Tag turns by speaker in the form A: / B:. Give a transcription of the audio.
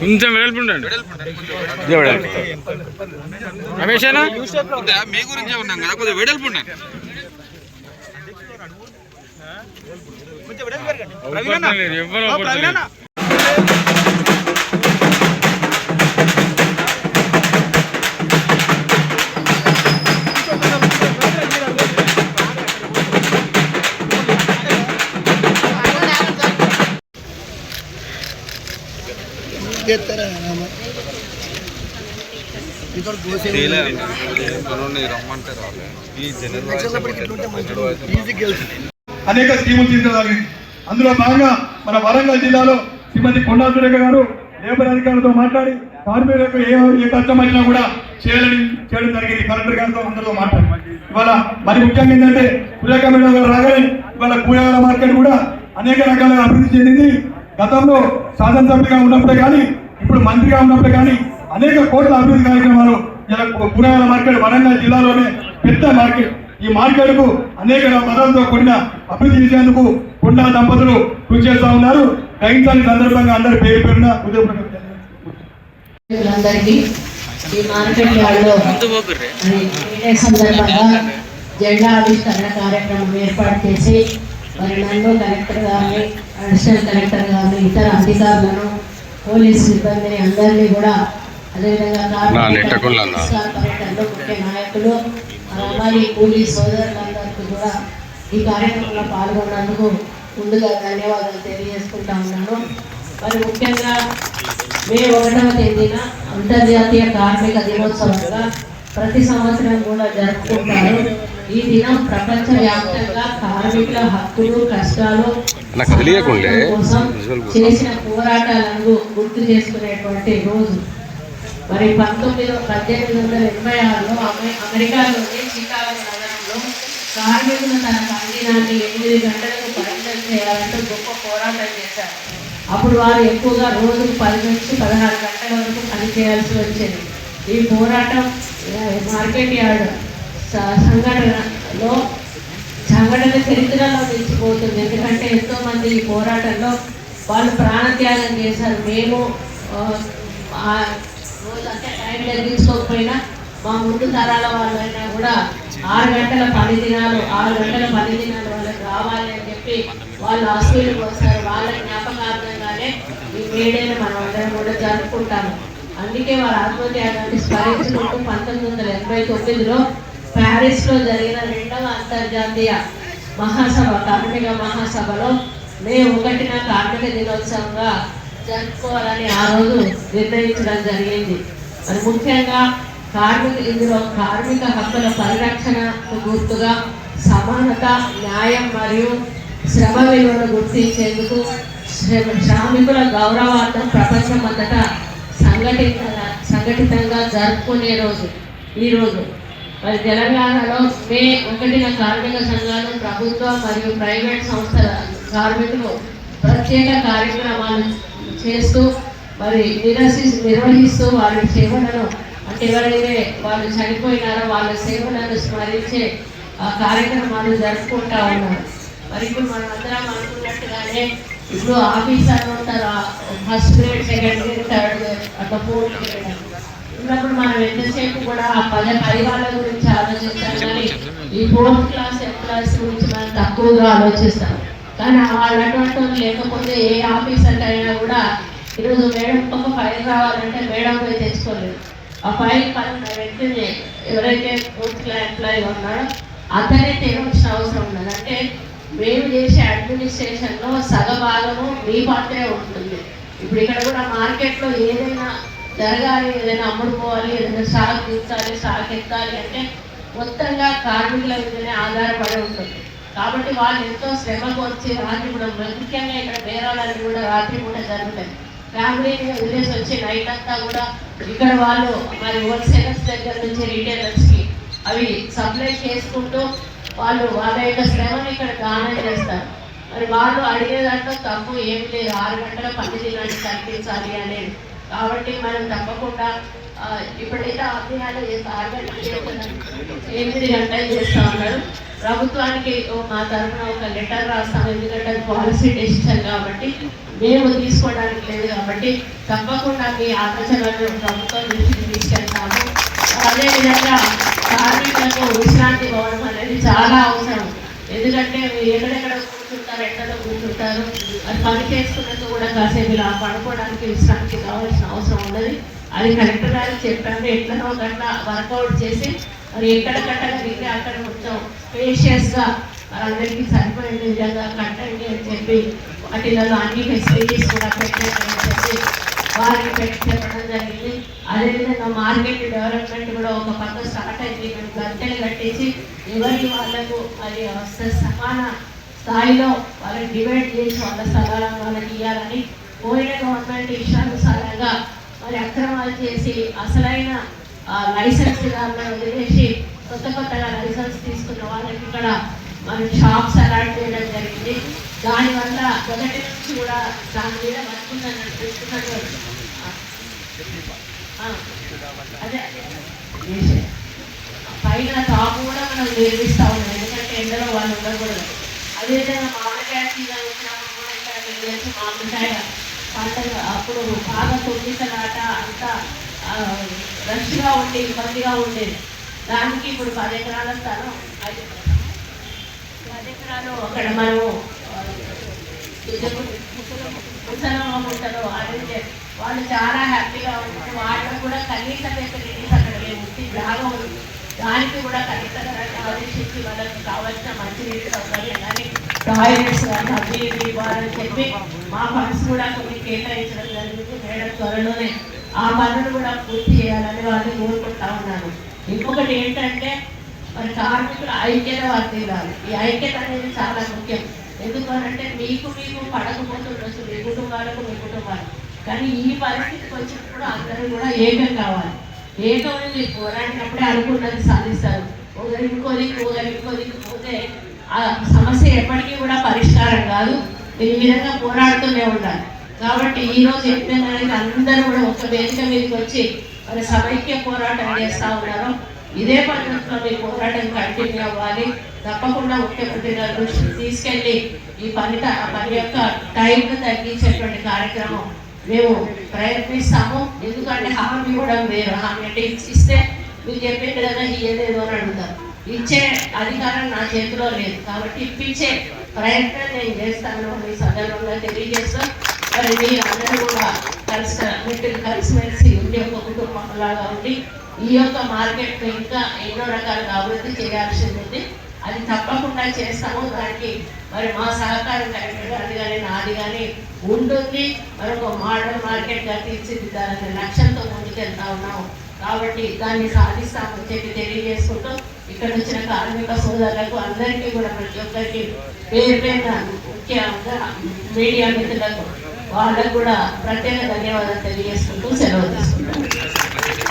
A: కొంచెం వెడల్పు ఉండండి ఇదే వెడల్పు. రమేష్ అన్న?
B: మీ గురించే ఉన్నాం కదా కొద్దిగా వెడల్పు ఉండండి
C: కొంచెం
D: అనేక స్కీములు తీసుకురాలి అందులో భాగంగా మన వరంగల్ జిల్లాలో శ్రీమతి కొండా సురేఖ గారు లేబర్ అధికారులతో మాట్లాడి కార్మికులకు ఏ ఏ కష్టం వచ్చినా కూడా చేయాలని చేయడం జరిగింది. కలెక్టర్ గారితో అందరితో మాట్లాడి. ఇవాళ మరి ముఖ్యంగా ఏంటంటే సురేఖ మేడం గారు రాగానే ఇవాళ కూరగాయల మార్కెట్ కూడా అనేక రకాలుగా అభివృద్ధి చెందింది. గతంలో శాసనసభ్యుగా ఉన్నప్పుడే కానీ ఇప్పుడు మంత్రిగా ఉన్నప్పుడే కానీ అనేక కోట్ల అభివృద్ధి కార్యక్రమాలు ఇలా కూరగాయల మార్కెట్ వరంగల్ జిల్లాలోనే పెద్ద మార్కెట్. ఈ మార్కెట్కు అనేక పదాలతో కూడిన అభివృద్ధి చేసేందుకు కొండా దంపతులు కృషి చేస్తా ఉన్నారు. గ్రహించాలి సందర్భంగా అందరి పేరు పేరున
E: ఈ మార్కెట్ యార్డ్లో మరి ఇదే సందర్భంగా జెండా ఆవిష్కరణ కార్యక్రమం ఏర్పాటు చేసి మరి నన్ను కలెక్టర్ గారిని అడిషనల్ కలెక్టర్ గారిని ఇతర అధికారులను పోలీస్ సిబ్బందిని అందరినీ కూడా అదేవిధంగా ముఖ్య నాయకులు అలాగే కూలీ సోదరులందరికీ కూడా ఈ కార్యక్రమంలో పాల్గొన్నందుకు ముందుగా ధన్యవాదాలు తెలియజేసుకుంటా ఉన్నాను. మరి ముఖ్యంగా మే ఒకటవ తేదీన అంతర్జాతీయ కార్మిక దినోత్సవంగా ప్రతి సంవత్సరం కూడా జరుపుకుంటారు. ఈ దినం ప్రపంచ వ్యాప్తంగా కార్మికుల హక్కులు కష్టాలు కోసం చేసిన పోరాటాలను గుర్తు చేసుకునేటువంటి రోజు. మరి పంతొమ్మిది పద్దెనిమిది వందల ఎనభై ఆరులో అమె- అమెరికాలోని చికాగో నగరంలో కార్మికులు తన పనిదినాన్ని ఎనిమిది గంటలకు పరిమితం చేయాలంటూ గొప్ప పోరాటం చేశారు. అప్పుడు వారు ఎక్కువగా రోజుకు పది నుంచి పదహారు గంటల వరకు పని చేయాల్సి వచ్చేది. ఈ పోరాటం మార్కెట్ యార్డ్ స- సంఘటనలో సంఘటన చరిత్రలో నిలిచిపోతుంది. ఎందుకంటే ఎంతోమంది ఈ పోరాటంలో వాళ్ళు ప్రాణత్యాగం చేశారు. మేము ఆ, టైం తగ్గించుకోకపోయినా మా ముందు తరాల వాళ్ళైనా కూడా ఆరు గంటల పని దినాలు ఆరు గంటల పని దినాలు వాళ్ళకి రావాలి అని చెప్పి వాళ్ళు అసూలు వస్తారు వాళ్ళ జ్ఞాపకార్థంగానే ఈ మేడైన మనం అందరం కూడా జరుపుకుంటాము. అందుకే వారి ఆత్మత్యాగాన్ని స్మరించుకుంటూ పంతొమ్మిది వందల ఎనభై తొమ్మిదిలో ప్యారిస్లో జరిగిన రెండవ అంతర్జాతీయ మహాసభ కార్మిక మహాసభలో మే ఒకటిన కార్మిక దినోత్సవంగా జరుపుకోవాలని ఆ రోజు నిర్ణయించడం జరిగింది. మరి ముఖ్యంగా కార్మిక ఇందులో కార్మిక హక్కుల పరిరక్షణకు గుర్తుగా సమానత న్యాయం మరియు శ్రమ విలువను గుర్తించేందుకు శ్రమ- శ్రామికుల గౌరవార్థం ప్రపంచమంతటా సంఘటిత సంఘటితంగా జరుపుకునే రోజు ఈరోజు మరి తెలంగాణలో మే ఒకటిన కార్మిక సంఘాలు ప్రభుత్వ మరియు ప్రైవేట్ సంస్థల కార్మికులు ప్రత్యేక కార్యక్రమాలు చేస్తూ మరి నిరసి నిర్వహిస్తూ వారి సేవలను అంటే ఎవరైతే వాళ్ళు చనిపోయినారో వాళ్ళ సేవలను స్మరించే ఆ కార్యక్రమాలు జరుపుకుంటా ఉన్నారు. మరి ఇప్పుడు మనం అందరం అనుకున్నట్టుగానే ఇప్పుడు ఆఫీసర్లు ఉంటారు first grade second grade third grade అట్లా ఫోర్త్ ఉన్నప్పుడు మనం ఎంతసేపు కూడా ఆ పద వాళ్ళ గురించి ఆలోచిస్తాం కానీ ఈ ఫోర్త్ క్లాస్ ఎంప్లాయీస్ గురించి మనం తక్కువగా ఆలోచిస్తాం కానీ వాళ్ళు అటువంటి లేకపోతే ఏ ఆఫీస్ అంటే అయినా కూడా ఈరోజు మేడం ఒక ఫైల్ రావాలంటే మేడం పోయి తెచ్చుకోలేదు ఆ ఫైల్ పని వెంటనే ఎవరైతే ఫోర్త్ క్లాస్ ఎంప్లాయీ ఉన్నాడో అతనే తేవాల్సిన అవసరం ఉన్నది అంటే మేము చేసే అడ్మినిస్ట్రేషన్లో సగభాగము మీ పాత్రే ఉంటుంది ఇప్పుడు ఇక్కడ కూడా మార్కెట్లో ఏదైనా జరగాలి ఏదైనా అమ్ముడుకోవాలి ఏదైనా సాగు తీర్చాలి సాగు ఎత్తాలి అంటే మొత్తంగా కార్మికుల మీదనే ఆధారపడి ఉంటుంది. కాబట్టి వాళ్ళు ఎంతో శ్రమకు వచ్చి రాత్రి కూడా ముఖ్యంగా ఇక్కడ బేరాలని కూడా రాత్రి కూడా జరుగుతాయి. ఫ్యామిలీని వదిలేసి వచ్చి నైట్ అంతా కూడా ఇక్కడ వాళ్ళు మరి హోల్సేలర్స్ దగ్గర నుంచి రీటైలర్స్కి అవి సప్లై చేసుకుంటూ వాళ్ళు వాళ్ళ యొక్క శ్రమను ఇక్కడ దానం చేస్తారు. మరి వాళ్ళు అడిగే దాంట్లో తప్పు ఏమి లేదు. ఆరు గంటల పని దినాన్ని కల్పించాలి అనేది. కాబట్టి మనం తప్పకుండా ఇప్పుడైతే అధ్యయనాలు ఎనిమిది గంటలు చేస్తా ఉన్నాడు ప్రభుత్వానికి మా తరఫున ఒక లెటర్ రాస్తాం. ఎందుకంటే అది పాలసీ డెసిషన్ కాబట్టి మేము తీసుకోవడానికి లేదు కాబట్టి తప్పకుండా మీ ఆలోచనలను ప్రభుత్వం దృష్టికి తీసుకెళ్తాము. అదేవిధంగా కార్మికులకు విశ్రాంతి భవనం అనేది చాలా అవసరం. ఎందుకంటే ఎక్కడెక్కడ కూర్చుంటారు కూర్చుంటారు. అది పని చేసుకున్నట్టు కూడా కాసేపు ఇలా పడుకోవడానికి విశ్రాంతి కావాల్సిన అవసరం ఉన్నది అది కలెక్టర్ గారికి చెప్పాము ఎట్లనో గట్లా వర్కౌట్ చేసి మరి ఎక్కడ దిగి అక్కడ కొంచెం స్పేషియస్గా అందరికీ సరిపోయే విధంగా కట్టండి అని చెప్పి వాటిలలో అన్ని ఫెసిలిటీస్ కూడా పెట్టండి అని చెప్పి వారికి పెట్టి చెప్పడం జరిగింది. అదేవిధంగా మార్కెట్ డెవలప్మెంట్ కూడా ఒక పక్క స్టార్ట్ అయింది. మేము గంటలు కట్టించి ఎవరి వాళ్ళకు అది వస్తే సమాన స్థాయిలో వాళ్ళని డివైడ్ చేసి వాళ్ళ స్థలాలను వాళ్ళకి ఇవ్వాలని పోయిన గవర్నమెంట్ ఇష్టానుసారంగా మరి అక్రమాలు చేసి అసలైన లైసెన్స్ దారులను వదిలేసి కొత్త కొత్తగా లైసెన్స్ తీసుకున్న వాళ్ళకి ఇక్కడ మనం షాప్స్ అలాట్ చేయడం జరిగింది. దానివల్ల మొదటి నుంచి కూడా దాని మీద వర్కుందని అనిపిస్తున్నట్టు అదే. పైన టాప్ కూడా మనం నిర్మిస్తా ఉన్నాం. ఎందుకంటే ఎండలో వాళ్ళు ఉండకూడదు. అదేవిధంగా మామిడికాయ సీజన్ వచ్చినప్పుడు కూడా ఇక్కడ మీకు తెలిసి మామిడికాయ పంట అప్పుడు బాగా తొమ్మిసలాట అంతా రష్గా ఉండి ఇబ్బందిగా ఉండేది దానికి ఇప్పుడు పది ఎకరాల స్థలం. ఐదు పది ఎకరాలు అక్కడ మనము ముసలమ్మ గుంటలో అడిగితే వాళ్ళు చాలా హ్యాపీగా ఉంటారు వాళ్ళకు కూడా కనీస ఫెసిలిటీస్ అక్కడ మేము జాగా ఉంది. దానికి కూడా కనీస ఆదేశించి వాళ్ళకి కావాల్సిన మంచినీటి సౌకర్యం కానీ టాయిలెట్స్ కానీ ఇవ్వాలని చెప్పి మా ఫండ్స్ కూడా కొన్ని కేటాయించడం జరిగింది. మేడం త్వరలోనే ఆ పనులు కూడా పూర్తి చేయాలని వాళ్ళు కోరుకుంటా ఉన్నాను ఇంకొకటి ఏంటంటే మరి కార్మికుల ఐక్యత వర్తిల్లాలి. ఈ ఐక్యత అనేది చాలా ముఖ్యం. ఎందుకనంటే మీకు మీకు పడకపోతుండొచ్చు మీ కుటుంబాలకు మీ కుటుంబాలు కానీ ఈ పరిస్థితికి వచ్చినప్పుడు అందరూ కూడా ఏకం కావాలి? ఏదో మీరు పోరాడినప్పుడే అనుకున్నది సాధిస్తారు. ఒకరి ఇంకోది ఒకరి ఇంకోది పోతే ఆ సమస్య ఎప్పటికీ కూడా పరిష్కారం కాదు. మీరు ఈ విధంగా పోరాడుతూనే ఉండాలి. కాబట్టి ఈ రోజు ఎప్పుడైనా అందరూ కూడా ఒక వేదిక మీదకి వచ్చి మరి సమైక్య పోరాటం చేస్తూ ఉన్నారు. ఇదే పద్ధతిలో మీ పోరాటం కంటిన్యూ అవ్వాలి. తప్పకుండా ముఖ్యమంత్రి గారి దృష్టికి తీసుకెళ్ళి ఈ పని త- పని యొక్క టైంను తగ్గించేటువంటి కార్యక్రమం మేము ప్రయత్నిస్తాము. ఎందుకంటే హామీ ఇవ్వడం వేరు. హామీ అంటే ఇస్తే మీరు చెప్పింది కదా ఇయ్యలేదు అని అడుగుతారు. ఇచ్చే అధికారం నా చేతిలో లేదు. కాబట్టి ఇప్పించే ప్రయత్నం నేను చేస్తాను మీ సందర్భంగా తెలియజేస్తూ మరి మీరు అందరూ కూడా కలిసి మీరు కలిసిమెలిసి ఉండి ఒక కుటుంబంలాగా ఉండి ఈ యొక్క మార్కెట్ ఇంకా ఎన్నో రకాలుగా అభివృద్ధి చేయాల్సింది. ఉంది అది తప్పకుండా చేస్తాము. దానికి మరి మా సహకారం కలెక్టర్ గారిది కానీ నాది కానీ ఉంటుంది. మరి ఒక మోడల్ మార్కెట్గా తీర్చిదిద్దాలనే లక్ష్యంతో ముందుకెళ్తా ఉన్నాము. కాబట్టి దాన్ని సాధిస్తామని చెప్పి తెలియజేసుకుంటూ ఇక్కడ వచ్చిన కార్మిక సోదరులకు అందరికీ కూడా ప్రతి ఒక్కరికి పేరు పేరున ముఖ్యంగా మీడియా మిత్రులకు వాళ్ళకు కూడా ప్రత్యేక ధన్యవాదాలు తెలియజేసుకుంటూ సెలవు